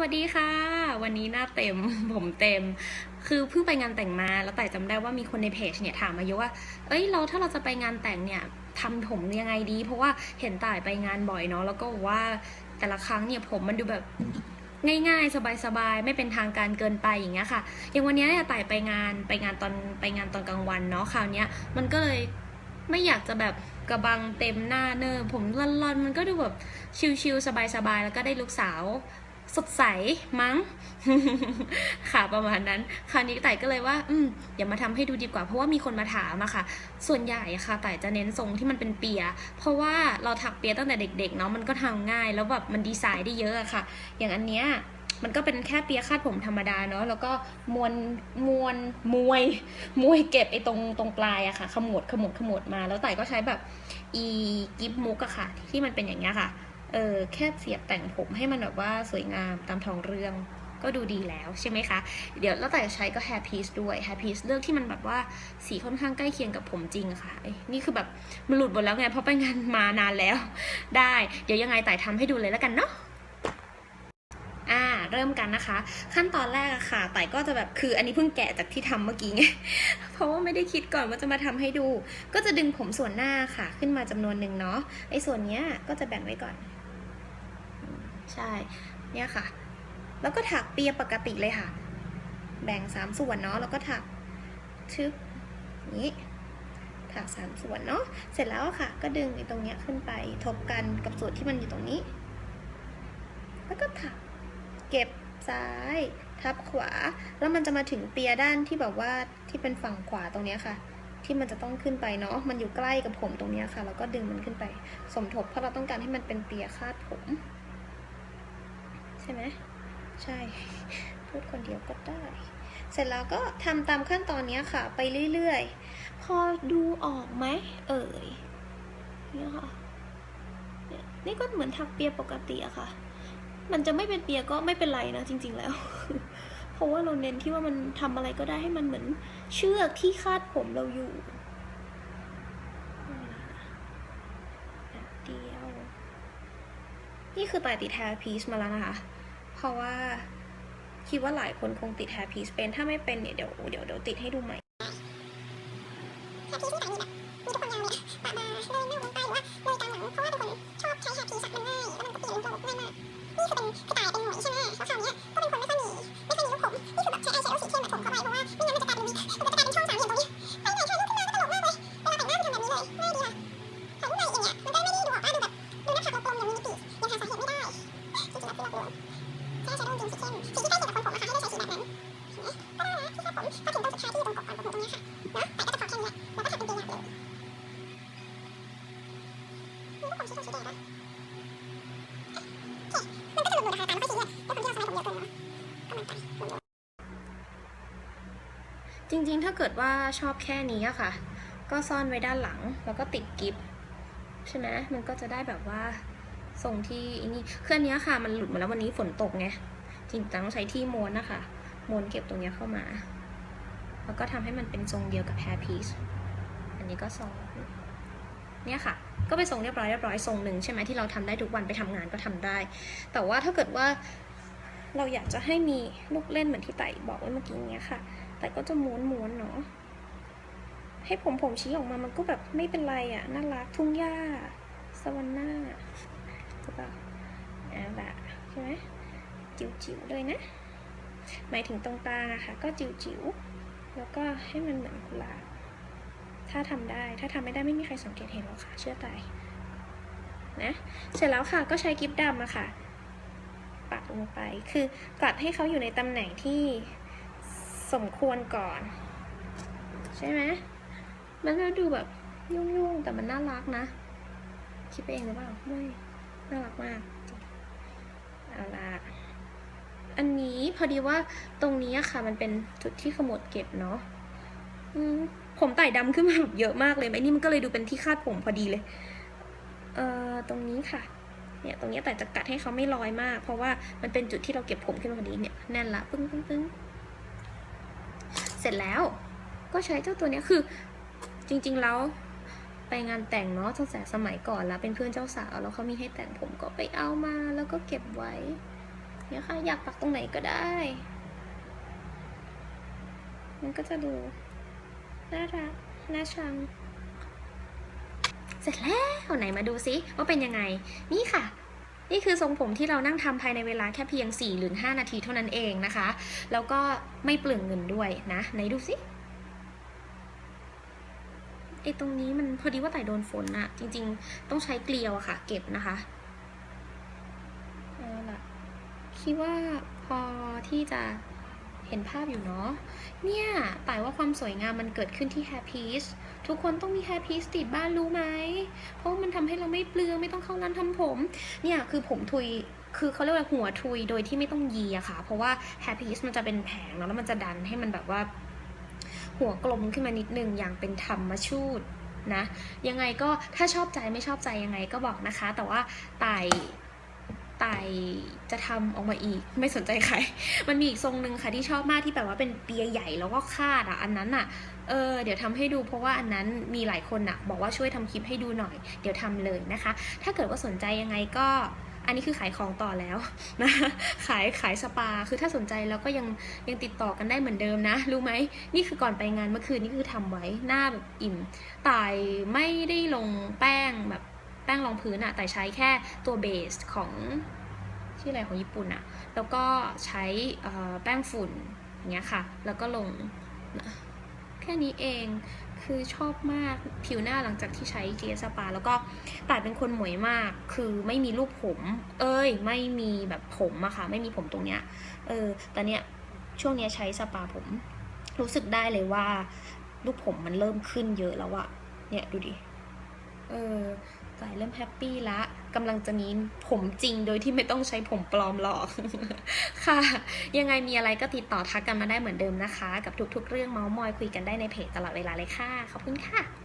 วัสดีค่ะ วันนี้หน้าเต็มผมเต็ม คือเพิ่งไปงานแต่งมาแล้วแต่จำได้ว่ามีคนในเพจเนี่ยถามมาเยอะว่า เอ้ยเราถ้าเราจะไปงานแต่งเนี่ยทำผมยังไงดี เพราะว่าเห็นต่ายไปงานบ่อยเนาะแล้วก็ว่าแต่ละครั้งเนี่ยผมมันดูแบบง่ายๆ สบายๆ ไม่เป็นทางการเกินไปอย่างเงี้ยค่ะ อย่างวันนี้เนี่ยต่ายไปงานไปงานตอนไปงานตอนกลางวันเนาะคราวเนี้ยมันก็เลยไม่อยากจะแบบกระบังเต็มหน้าเนอผมร่อนๆ มันก็ดูแบบชิลๆสบายๆ แล้วก็ได้ลูกสาว สดใสมั้ง ค่ะประมาณนั้น คราวนี้ไต่ก็เลยว่า อืมอย่ามาทำให้ดูดีกว่าเพราะว่ามีคนมาถามอะค่ะ ส่วนใหญ่อะค่ะไต่จะเน้นทรงที่มันเป็นเปีย เพราะว่าเราถักเปียตั้งแต่เด็กๆเนาะมันก็ทำง่าย แล้วแบบมันดีไซน์ได้เยอะอะค่ะ อย่างอันเนี้ยมันก็เป็นแค่เปียคาดผมธรรมดาเนาะแล้วก็มวนมวนมวยมวยเก็บไอ้ตรงตรงปลายอะค่ะขมวดขมวดขมวดมา แล้วไต่ก็ใช้แบบอีกิฟมุกอะค่ะ ที่มันเป็นอย่างเงี้ยค่ะ เออแค่เสียบแต่งผมให้มันแบบว่าสวยงามตามท้องเรื่องก็ดูดีแล้วใช่ไหมคะ เดี๋ยวแล้วแต่ใช้ก็ hair piece ด้วย hair piece เลือกที่มันแบบว่าสีค่อนข้างใกล้เคียงกับผมจริงค่ะ นี่คือแบบมันหลุดหมดแล้วไงเพราะไปงานมานานแล้ว ได้ เดี๋ยวยังไงไต่ทำให้ดูเลยแล้วกันเนาะอ่าเริ่มกันนะคะ ขั้นตอนแรกอะค่ะไต่ก็จะแบบคืออันนี้เพิ่งแกะจากที่ทำเมื่อกี้ไงเพราะว่าไม่ได้คิดก่อนว่าจะมาทำให้ดู ก็จะดึงผมส่วนหน้าค่ะ ขึ้นมาจำนวนหนึ่งเนาะไอ้ส่วนเนี้ยก็จะแบ่งไว้ก่อน ใช่ เนี่ยค่ะ แล้วก็ถักเปียปกติเลยค่ะ แบ่งสามส่วนเนาะ แล้วก็ถักชึบนี้ ถักสามส่วนเนาะ เสร็จแล้วค่ะ ก็ดึงไอ้ตรงเนี้ยขึ้นไปทบกันกับส่วนที่มันอยู่ตรงนี้ แล้วก็ถัก เก็บซ้าย ทับขวา แล้วมันจะมาถึงเปียด้านที่แบบว่าที่เป็นฝั่งขวาตรงเนี้ยค่ะที่มันจะต้องขึ้นไปเนาะ มันอยู่ใกล้กับผมตรงเนี้ยค่ะ แล้วก็ดึงมันขึ้นไป สมทบเพราะเราต้องการให้มันเป็นเปียคาดผม ใช่ไหมใช่ พูดคนเดียวก็ได้ เสร็จแล้วก็ทำตามขั้นตอนนี้ค่ะ ไปเรื่อยๆ พอดูออกไหมเอ่ยเนี่ยค่ะนี่ยนี่ก็เหมือนถักเปียปกติอะค่ะ มันจะไม่เป็นเปียก็ไม่เป็นไรนะจริง ๆ แล้ว เพราะว่าเราเน้นที่ว่ามันทำอะไรก็ได้ให้มันเหมือนเชือกที่คาดผมเราอยู่แบบเดียว นี่คือตายติดแฮร์พีซมาแล้วนะคะ เพราะว่าคิดว่าหลายคนคงติดแฮร์พีซเป็น ถ้าไม่เป็นเนี่ยเดี๋ยวเดี๋ยวเดี๋ยวติดให้ดูใหม่ จริงๆ ถ้าเกิดว่าชอบแค่นี้อะค่ะ ก็ซ่อนไว้ด้านหลังแล้วก็ติดกิฟต์ใช่ไหมมันก็จะได้แบบว่าทรงที่อันนี่เครื่องนี้ค่ะ มันหลุดมาแล้ววันนี้ฝนตกไงจริงๆต้องใช้ที่ม้วนนะคะม้วนเก็บตรงนี้เข้ามา แล้วก็ทำให้มันเป็นทรงเดียวกับ hair piece อันนี้ก็ซ้อน เนี่ยค่ะ ก็ไปนทรงเรียบร้อยเรียบร้อยทรงหนึ่งใช่ไหมที่เราทำได้ทุกวันไปทำงานก็ทำได้ แต่ว่าถ้าเกิดว่าเราอยากจะให้มีลูกเล่นเหมือนที่ไต่บอกไว้เมื่อกี้เนี้ยค่ะ แต่ก็จะม้วนม้วนๆเนาะ ให้ผมผมชี้ออกมามันก็แบบไม่เป็นไรอะ่ะน่ารักทุ่งหญ้าสวรรค์หน้าถูกปะเอาละใช่ไหมจิ๋วจิ๋วๆเลยนะ หมายถึงตรงตาอะค่ะ ก็จิ๋วจิ๋วๆแล้วก็ให้มันเหมือนกุหลาบ ถ้าทำได้ ถ้าทำไม่ได้ไม่มีใครสังเกตเห็นหรอกค่ะ เชื่อใจนะ เสร็จแล้วค่ะก็ใช้กิ๊บดำอะค่ะ ปักลงไป คือกัดให้เขาอยู่ในตำแหน่งที่สมควรก่อน ใช่ไหม มันจะดูแบบยุ่งๆ แต่มันน่ารักนะ คิดไปเองหรือเปล่า ไม่ น่ารักมากเอาละอันนี้พอดีว่าตรงนี้ค่ะ มันเป็นจุดที่ขมวดเก็บเนาะ อืม ผมไต่ดำขึ้นมาแบบเยอะมากเลยไอ้นี่มันก็เลยดูเป็นที่คาดผมพอดีเลย เอ่อตรงนี้ค่ะ เนี่ยตรงเนี้ยแต่จะกัดให้เขาไม่ลอยมาก เพราะว่ามันเป็นจุดที่เราเก็บผมขึ้นมาพอดีเนี่ยแน่นละปึ้งปึ้งปึ้งเสร็จแล้วก็ใช้เจ้าตัวเนี้ยคือจริง ๆ แล้วไปงานแต่งเนาะตั้งแต่สมัยก่อนแล้วเป็นเพื่อนเจ้าสาวแล้วเขามีให้แต่งผมก็ไปเอามาแล้วก็เก็บไว้เนี่ยค่ะอยากปักตรงไหนก็ได้ มันก็จะดู น่ารักน่าชัง เสร็จแล้วไหนมาดูซิว่าเป็นยังไง นี่ค่ะ นี่คือทรงผมที่เรานั่งทำภายในเวลาแค่เพียง 4 หรือ 5 นาทีเท่านั้นเองนะคะ แล้วก็ไม่เปลืองเงินด้วยนะ ไหนดูสิไอตรงนี้มันพอดีว่าไต่โดนฝนอะจริง ๆ ต้องใช้เกลียวอะค่ะ เก็บนะคะเอาล่ะคิดว่าพอที่จะ เห็นภาพอยู่เนาะ เนี่ยแต่ว่าความสวยงามมันเกิดขึ้นที่ hair piece ทุกคนต้องมี hair piece ติดบ้านรู้ไหม เพราะมันทำให้เราไม่เปลืองไม่ต้องเข้าร้านทำผม เนี่ยคือผมทุยคือเขาเรียกว่าหัวทุยโดยที่ไม่ต้องยีอะค่ะ เพราะว่า hair piece มันจะเป็นแผงเนาะแล้วมันจะดันให้มันแบบว่า หัวกลมขึ้นมานิดนึงอย่างเป็นธรรมชูดนะ ยังไงก็ถ้าชอบใจไม่ชอบใจยังไงก็บอกนะคะ แต่ว่าไต่ ไตจะทำออกมาอีก ไม่สนใจใคร มันมีอีกทรงหนึ่งค่ะที่ชอบมากที่แบบว่าเป็นเปียใหญ่แล้วก็คาดอะ อันนั้นอะ เออ เดี๋ยวทำให้ดูเพราะว่าอันนั้นมีหลายคนอะ บอกว่าช่วยทำคลิปให้ดูหน่อย เดี๋ยวทำเลยนะคะ ถ้าเกิดว่าสนใจยังไงก็อันนี้คือขายของต่อแล้วนะ ขายขายสปา คือถ้าสนใจแล้วก็ยังยังติดต่อกันได้เหมือนเดิมนะ รู้ไหม นี่คือก่อนไปงานเมื่อคืนนี่คือทำไว้หน้าแบบอิ่ม ตายไม่ได้ลงแป้งแบบ แป้งรองพื้นอะแต่ใช้แค่ตัวเบสของชื่ออะไรของญี่ปุ่นอะแล้วก็ใช้แป้งฝุ่นอย่างเงี้ยค่ะ แล้วก็ลงแค่นี้เองคือชอบมากผิวหน้าหลังจากที่ใช้ GS Spa แล้วก็ต่ายเป็นคนหมวยมาก คือไม่มีรูปผม เอ้ย ไม่มีแบบผมอะค่ะ ไม่มีผมตรงเนี้ยเออแต่เนี้ยช่วงเนี้ยใช้สปาผม รู้สึกได้เลยว่าลูกผมมันเริ่มขึ้นเยอะแล้วอะเนี่ยดูดิเออ เริ่มแฮปปี้ละกำลังจะมีผมจริงโดยที่ไม่ต้องใช้ผมปลอมหรอก ค่ะ ยังไงมีอะไรก็ติดต่อทักกันมาได้เหมือนเดิมนะคะ กับทุกๆ เรื่องเมาส์มอยคุยกันได้ในเพจตลอดเวลาเลยค่ะ ขอบคุณค่ะ